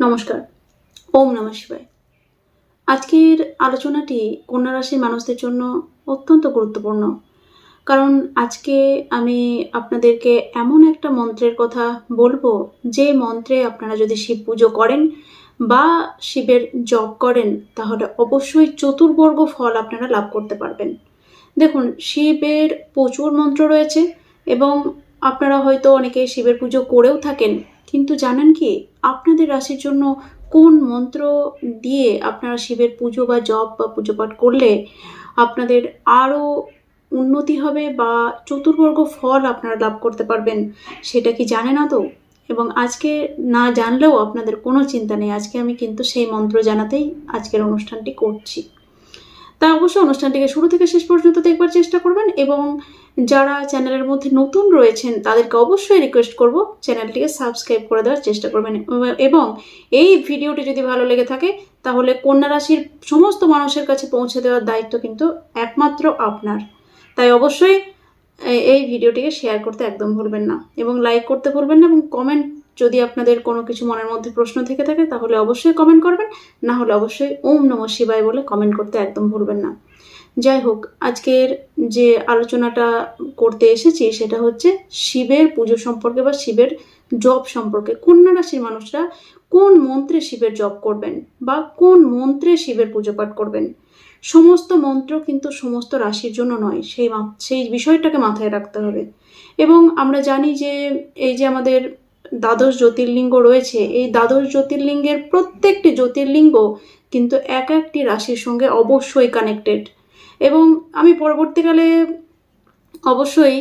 নমস্কার। ওম নমঃ শিবায়। আজকের আলোচনাটি কন্যা রাশির মানুষদের জন্য অত্যন্ত গুরুত্বপূর্ণ। কারণ আজকে আমি আপনাদেরকে এমন একটা মন্ত্রের কথা বলব, যে মন্ত্রে আপনারা যদি শিব পুজো করেন বা শিবের জপ করেন, তাহলে অবশ্যই চতুর্বর্গ ফল আপনারা লাভ করতে পারবেন। দেখুন, শিবের প্রচুর মন্ত্র রয়েছে এবং আপনারা হয়তো অনেকে শিবের পুজো করেও থাকেন, কিন্তু জানেন কি? আপনাদের রাশির জন্য কোন মন্ত্র দিয়ে আপনারা শিবের পুজো বা জপ বা পুজো পাঠ করলে আপনাদের আরও উন্নতি হবে বা চতুর্বর্গ ফল আপনারা লাভ করতে পারবেন, সেটা কি জানে না তো? এবং আজকে না জানলেও আপনাদের কোনো চিন্তা নেই, আজকে আমি কিন্তু সেই মন্ত্র জানাতেই আজকের অনুষ্ঠানটি করছি। তাই অবশ্যই অনুষ্ঠানটিকে শুরু থেকে শেষ পর্যন্ত দেখবার চেষ্টা করবেন এবং যারা চ্যানেলের মধ্যে নতুন রয়েছেন, তাদেরকে অবশ্যই রিকোয়েস্ট করব চ্যানেলটিকে সাবস্ক্রাইব করে দেওয়ার চেষ্টা করবেন। এবং এই ভিডিওটি যদি ভালো লেগে থাকে, তাহলে কন্যা রাশির সমস্ত মানুষের কাছে পৌঁছে দেওয়ার দায়িত্ব কিন্তু একমাত্র আপনার। তাই অবশ্যই এই ভিডিওটিকে শেয়ার করতে একদম ভুলবেন না এবং লাইক করতে ভুলবেন না এবং কমেন্ট যদি আপনাদের কোনো কিছু মনের মধ্যে প্রশ্ন থেকে থাকে, তাহলে অবশ্যই কমেন্ট করবেন, না হলে অবশ্যই ওম নম শিবায় বলে কমেন্ট করতে একদম ভুলবেন না। যাই হোক, আজকের যে আলোচনাটা করতে এসেছি সেটা হচ্ছে শিবের পুজো সম্পর্কে বা শিবের জপ সম্পর্কে। কন্যা রাশির মানুষরা কোন মন্ত্রে শিবের জপ করবেন বা কোন মন্ত্রে শিবের পুজো পাঠ করবেন? সমস্ত মন্ত্র কিন্তু সমস্ত রাশির জন্য নয়, সেই সেই বিষয়টাকে মাথায় রাখতে হবে। এবং আমরা জানি যে এই যে আমাদের দ্বাদশ জ্যোতির্লিঙ্গ রয়েছে, এই দ্বাদশ জ্যোতির্লিঙ্গের প্রত্যেকটি জ্যোতির্লিঙ্গ কিন্তু এক একটি রাশির সঙ্গে অবশ্যই কানেক্টেড এবং আমি পরবর্তীকালে অবশ্যই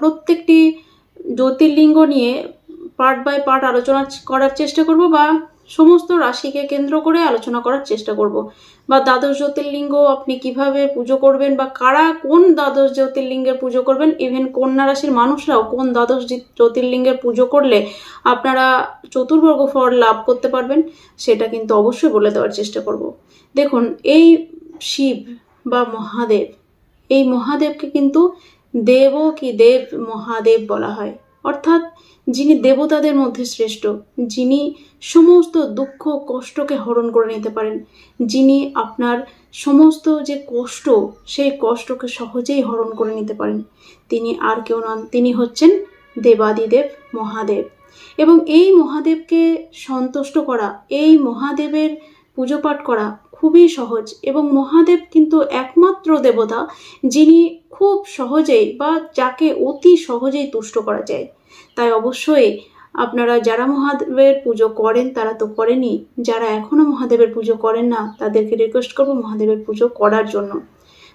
প্রত্যেকটি জ্যোতির্লিঙ্গ নিয়ে পার্ট বাই পার্ট আলোচনা করার চেষ্টা করব বা সমস্ত রাশিকে কেন্দ্র করে আলোচনা করার চেষ্টা করব। বা দ্বাদশ জ্যোতির্লিঙ্গ আপনি কীভাবে পুজো করবেন বা কারা কোন দ্বাদশ জ্যোতির্লিঙ্গের পুজো করবেন ইভেন কন্যা রাশির মানুষরাও কোন দ্বাদশ জ্যোতির্লিঙ্গের পুজো করলে আপনারা চতুর্বর্গ ফল লাভ করতে পারবেন, সেটা কিন্তু অবশ্যই বলে দেওয়ার চেষ্টা করব। দেখুন, এই শিব বা মহাদেব। এই মহাদেবকে কিন্তু দেব কি দেব মহাদেব বলা হয়। অর্থাৎ যিনি দেবতাদের মধ্যে শ্রেষ্ঠ, যিনি সমস্ত দুঃখ কষ্টকে হরণ করে নিতে পারেন, যিনি আপনার সমস্ত যে কষ্ট, সেই কষ্টকে সহজেই হরণ করে নিতে পারেন, তিনি আর কেউ নন, তিনি হচ্ছেন দেবাদিদেব মহাদেব। এবং এই মহাদেবকে সন্তুষ্ট করা, এই মহাদেবের পুজো পাঠ করা খুবই সহজ এবং মহাদেব কিন্তু একমাত্র দেবতা যিনি খুব সহজেই বা যাকে অতি সহজেই তুষ্ট করা যায়। তাই অবশ্যই আপনারা যারা মহাদেবের পুজো করেন, তারা তো করেনি যারা এখনও মহাদেবের পুজো করেন না, তাদেরকে রিকোয়েস্ট করব মহাদেবের পুজো করার জন্য।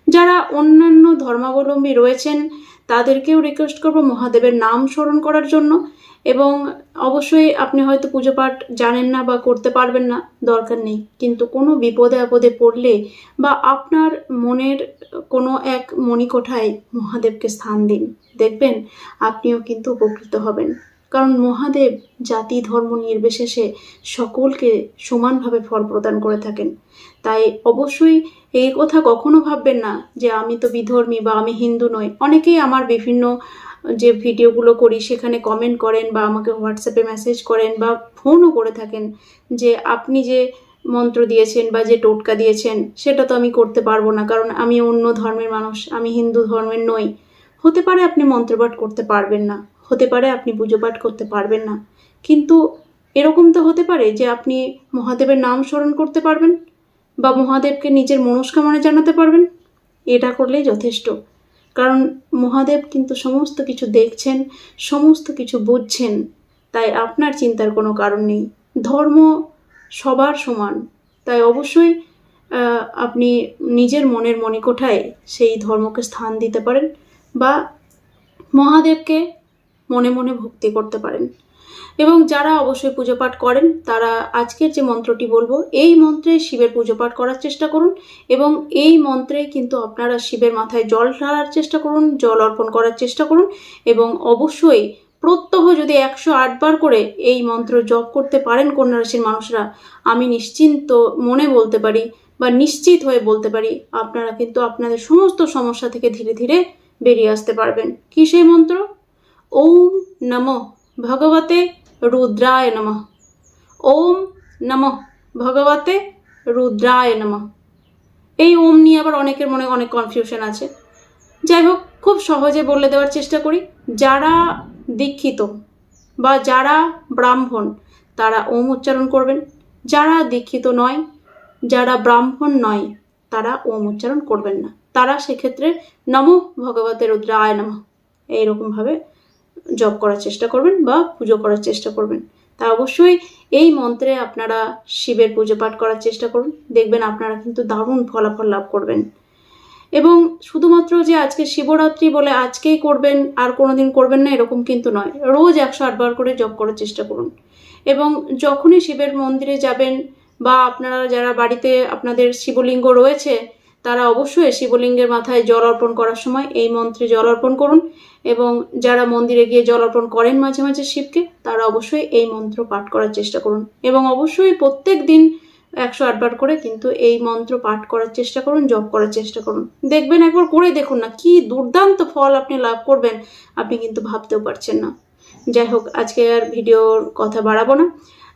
যারা অন্যান্য ধর্মাবলম্বী রয়েছেন, তাদেরকেও রিকোয়েস্ট করব মহাদেবের নাম স্মরণ করার জন্য। এবং অবশ্যই আপনি হয়তো পুজো পাঠ জানেন না বা করতে পারবেন না, দরকার নেই। কিন্তু কোনো বিপদে আপদে পড়লে বা আপনার মনের কোনো এক মণিকোঠায় মহাদেবকে স্থান দিন। দেখবেন আপনিও কিন্তু উপকৃত হবেন। কারণ মহাদেব জাতি, ধর্ম নির্বিশেষে সকলকে সমানভাবে ফল প্রদান করে থাকেন। তাই অবশ্যই এই কথা কখনো ভাববেন না যে আমি তো বিধর্মী বা আমি হিন্দু নই। অনেকেই আমার বিভিন্ন যে ভিডিওগুলো করি, সেখানে কমেন্ট করেন বা আমাকে হোয়াটসঅ্যাপে মেসেজ করেন বা ফোনও করে থাকেন যে আপনি যে মন্ত্র দিয়েছেন বা যে টোটকা দিয়েছেন, সেটা তো আমি করতে পারব না। কারণ আমি অন্য ধর্মের মানুষ, আমি হিন্দু ধর্মের নই। হতে পারে আপনি মন্ত্রপাঠ করতে পারবেন না। হতে পারে আপনি পুজো পাঠ করতে পারবেন না। কিন্তু এরকম তো হতে পারে যে আপনি মহাদেবের নাম স্মরণ করতে পারবেন বা মহাদেবকে নিজের মনস্কামনা জানাতে পারবেন, এটা করলেই যথেষ্ট। কারণ মহাদেব কিন্তু সমস্ত কিছু দেখছেন, সমস্ত কিছু বুঝছেন, তাই আপনার চিন্তার কোনো কারণ নেই। ধর্ম সবার সমান, তাই অবশ্যই আপনি নিজের মনের মণিকোঠায় সেই ধর্মকে স্থান দিতে পারেন বা মহাদেবকে মনে মনে ভক্তি করতে পারেন। এবং যারা অবশ্যই পুজো পাঠ করেন, তারা আজকের যে মন্ত্রটি বলব, এই মন্ত্রে শিবের পুজো পাঠ করার চেষ্টা করুন এবং এই মন্ত্রে কিন্তু আপনারা শিবের মাথায় জল ঢালার চেষ্টা করুন, জল অর্পণ করার চেষ্টা করুন এবং অবশ্যই প্রত্যহ যদি একশো আটবার করে এই মন্ত্র জপ করতে পারেন কন্যা রাশির মানুষরা, আমি নিশ্চিন্ত মনে বলতে পারি বা নিশ্চিত হয়ে বলতে পারি, আপনারা কিন্তু আপনাদের সমস্ত সমস্যা থেকে ধীরে ধীরে বেরিয়ে আসতে পারবেন। কি সেই মন্ত্র? ওম নমঃ ভগবতে রুদ্রায় নমঃ। ওম নম ভগবতে রুদ্রায় নম। এই ওম নিয়ে আবার অনেকের মনে অনেক কনফিউশন আছে। যাই হোক, খুব সহজে বলে দেওয়ার চেষ্টা করি, যারা দীক্ষিত বা যারা ব্রাহ্মণ, তারা ওম উচ্চারণ করবেন। যারা দীক্ষিত নয়, যারা ব্রাহ্মণ নয়, তারা ওম উচ্চারণ করবেন না। তারা সেক্ষেত্রে নম ভগবতের রুদ্রায় নম। এইরকমভাবে জপ করার চেষ্টা করবেন বা পুজো করার চেষ্টা করবেন। তা অবশ্যই এই মন্ত্রে আপনারা শিবের পুজো পাঠ করার চেষ্টা করুন। দেখবেন আপনারা কিন্তু দারুণ ফলাফল লাভ করবেন। এবং শুধুমাত্র যে আজকে শিবরাত্রি বলে আজকেই করবেন, আর কোনোদিন করবেন না, এরকম কিন্তু নয়। রোজ একশো আটবার করে জপ করার চেষ্টা করুন। এবং যখনই শিবের মন্দিরে যাবেন বা আপনারা যারা বাড়িতে আপনাদের শিবলিঙ্গ রয়েছে তারা অবশ্যই শিবলিঙ্গের মাথায় জল অর্পণ করার সময় এই মন্ত্রে জল অর্পণ করুন এবং যারা মন্দিরে গিয়ে জল অর্পণ করেন মাঝে মাঝে শিবকে, তারা অবশ্যই এই মন্ত্র পাঠ করার চেষ্টা করুন। এবং অবশ্যই প্রত্যেক দিন একশো আটবার করে কিন্তু এই মন্ত্র পাঠ করার চেষ্টা করুন, জপ করার চেষ্টা করুন। দেখবেন একবার করে দেখুন না, কি দুর্দান্ত ফল আপনি লাভ করবেন, আপনি কিন্তু ভাবতেও পারছেন না। যাই হোক, আজকে আর ভিডিওর কথা বাড়াবো না।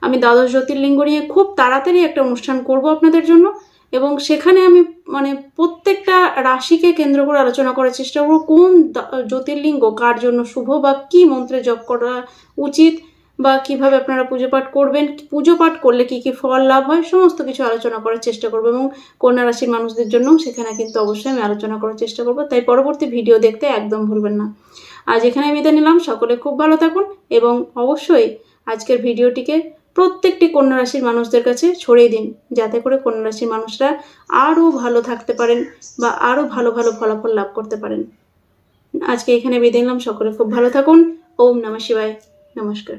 আমি দ্বাদশ জ্যোতির্লিঙ্গ নিয়ে খুব তাড়াতাড়ি একটা অনুষ্ঠান করব আপনাদের জন্য। এবং সেখানে আমি মানে প্রত্যেকটা রাশিকে কেন্দ্র করে আলোচনা করার চেষ্টা করব, কোন জ্যোতির্লিঙ্গ কার জন্য শুভ বা কি মন্ত্রে জপ করা উচিত বা কীভাবে আপনারা পুজো পাঠ করবেন, পুজো পাঠ করলে কি কি ফল লাভ হয়, সমস্ত কিছু আলোচনা করার চেষ্টা করব এবং কন্যা রাশির মানুষদের জন্য সেখানে কিন্তু অবশ্যই আমি আলোচনা করার চেষ্টা করব। তাই পরবর্তী ভিডিও দেখতে একদম ভুলবেন না। আজ এখানে বিদায় নিলাম, সকলে খুব ভালো থাকুন এবং অবশ্যই আজকের ভিডিওটিকে প্রত্যেকটি কন্যা রাশির মানুষদের কাছে ছড়িয়ে দিন, যাতে করে কন্যা রাশির মানুষরা আরও ভালো থাকতে পারেন বা আরও ভালো ভালো ফলাফল লাভ করতে পারেন। আজকে এখানে বিদায় নিলাম, সকলে খুব ভালো থাকুন। ওম নমঃ শিবায়। নমস্কার।